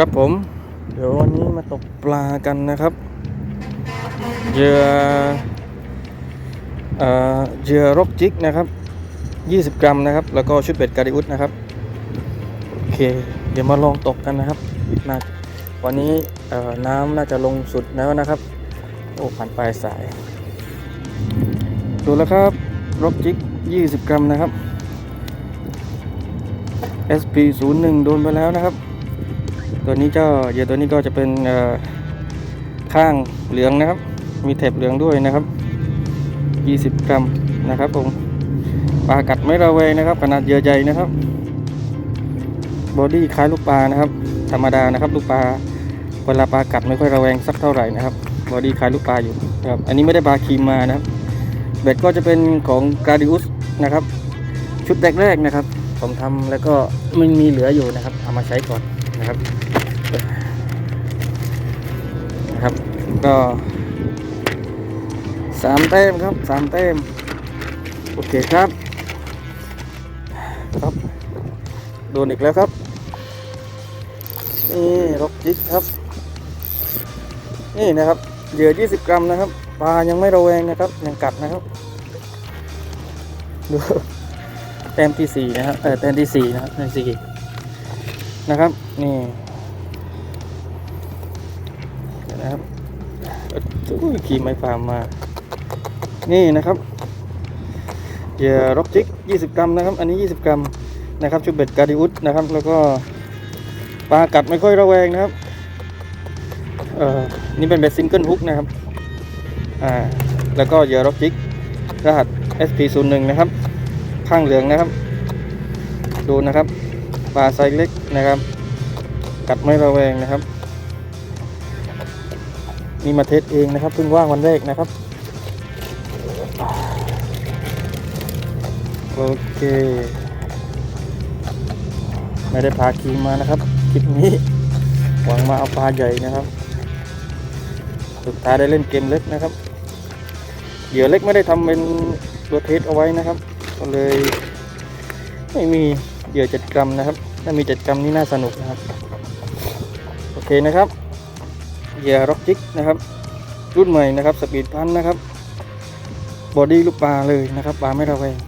ครับผม เดี๋ยววันนี้มาตกปลากันนะครับเหยื่อเอ่อเหยื่อรกจิกนะครับ 20 กรัมนะครับ แล้วก็ชุดเบ็ดการิอุสนะครับ โอเค เดี๋ยวมาลองตกกันนะครับน่าวันนี้เอ่อน้ำน่าจะลงสุดแล้วนะครับ โอ้ผ่านปลายสาย ดูแล้วครับรกจิก 20 กรัมนะครับ SP 0 1 โดนไปแล้วนะครับ ตัวนี้ก็เหยื่อตัวนี้ก็จะเป็นข้างเหลืองนะครับ มีแถบเหลืองด้วยนะครับ 20 กรัมนะครับผมปลากัดไม่ระแวงนะครับ ขนาดเหยื่อใหญ่นะครับบอดี้คล้ายลูกปลานะครับ ธรรมดานะครับ ลูกปลาเวลาปลากัดไม่ค่อยระแวงสักเท่าไหร่นะครับบอดี้คล้ายลูกปลาอยู่นะครับอันนี้ไม่ได้ปลาคีมมานะครับเบ็ดก็จะเป็นของกาดิอุสนะครับ ชุดแรกๆนะครับ ผมทำแล้วก็มันมีเหลืออยู่นะครับ เอามาใช้ก่อนนะครับ นะครับ ก็สามแต้มครับสามแต้มโอเคครับครับโดนอีกแล้วครับนี่ล็อกจิกครับ นี่นะครับเหยื่อ20 กรัมนะครับปลายังไม่ระแวงนะครับยังกัดนะครับดูแต้มที่สี่นะครับเออแต้มที่สี่นะครับแต้มที่สี่นะครับนี่ นะครับอุ้ขี่ไม้ฟาร์มมา นี่นะครับเหยื่อร็อกจิก 20 กรัมนะครับ อันนี้ 20 กรัมนะครับชุดเบ็ดกาดิอุสนะครับ แล้วก็ปลากัดไม่ค่อยระแวงนะครับเอ่อนี่เป็นเบ็ดซิงเกิลฮุกนะครับอ่าแล้วก็เหยื่อร็อกจิก รหัส SP01 นะครับข้างเหลืองนะครับ ดูนะครับปลาไซส์เล็กนะครับ กัดไม่ระแวงนะครับ นี่มาเทสเองนะครับเพิ่งว่างวันแรกนะครับ โอเค ไม่ได้พาคีมมานะครับคลิปนี้หวังมาเอาปลาใหญ่นะครับ สุดท้ายได้เล่นเกมเล็กนะครับเหยื่อเล็กไม่ได้ทำเป็นตัวเทสเอาไว้นะครับ ก็เลยไม่มีเหยื่อ7กรัมนะครับ ถ้ามี7กรัมนี่น่าสนุกนะครับ โอเคนะครับ เหยื่อร็อกจิกนะครับ รุ่นใหม่นะครับสปีดพันนะครับบอดี้ลูกปลาเลยนะครับปลาไม่ระแวง